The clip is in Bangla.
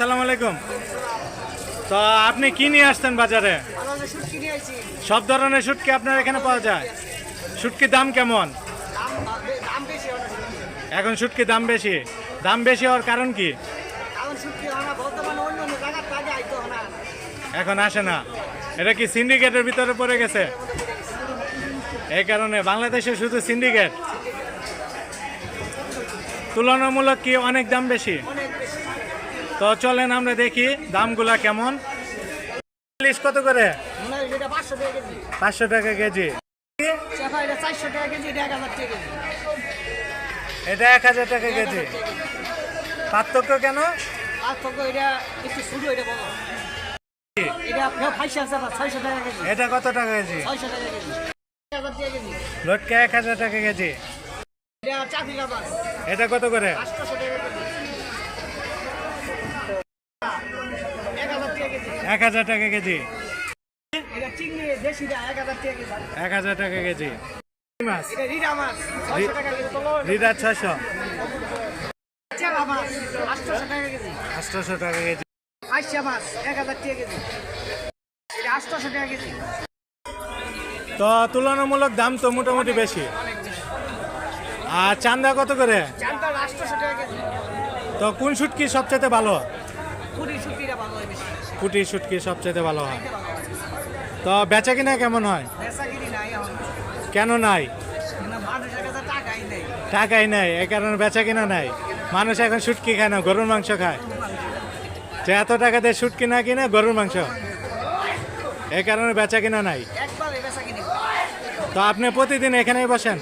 আসসালামু আলাইকুম। তো আপনি কি নিয়ে আসছেন বাজারে? সব ধরনের শুটকি আপনার এখানে পাওয়া যায়। শুটকির দাম কেমন? এখন শুটকির দাম বেশি। দাম বেশি হওয়ার কারণ কি? এখন আসে না। এটা কি সিন্ডিকেটের ভিতরে পড়ে গেছে? এই কারণে বাংলাদেশে শুধু সিন্ডিকেট। তুলনামূলক কি অনেক দাম বেশি? তো চলেন আমরা দেখি দামগুলা কেমন। ইলিশ কত করে? পাঁচশো টাকা কেজি। এটা এক হাজার টাকা কেজি। পার্থক্য কেন? এটা কত টাকা কেজি? লটকা এক হাজার টাকা কেজি। এটা কত করে আটশোশো টাকা কেজি এক হাজার টাকা কেজি এক হাজার টাকা কেজি। এক হাজার টাকা কেজি। কেজি। মাছ। ছয়শো আটশোশো টাকা তো তুলনামূলক দাম তো মোটামুটি বেশি। আর চান্দা কত করে? তো কোন শুটকি সবচেয়ে ভালো? হয় শুটকি সবচেয়ে ভালো হয়। তো বেচা কিনা কেমন হয়? কিনি নাই? টাকাই নাই। এ কারণে বেচা কিনা নাই। মানুষ এখন শুটকি খায় না গরুর মাংস খায়। যে এত টাকা দিয়ে শুটকি না কিনে গরুর মাংস। এ কারণে বেচা কিনা নাই তো আপনি প্রতিদিন এখানেই বসেন?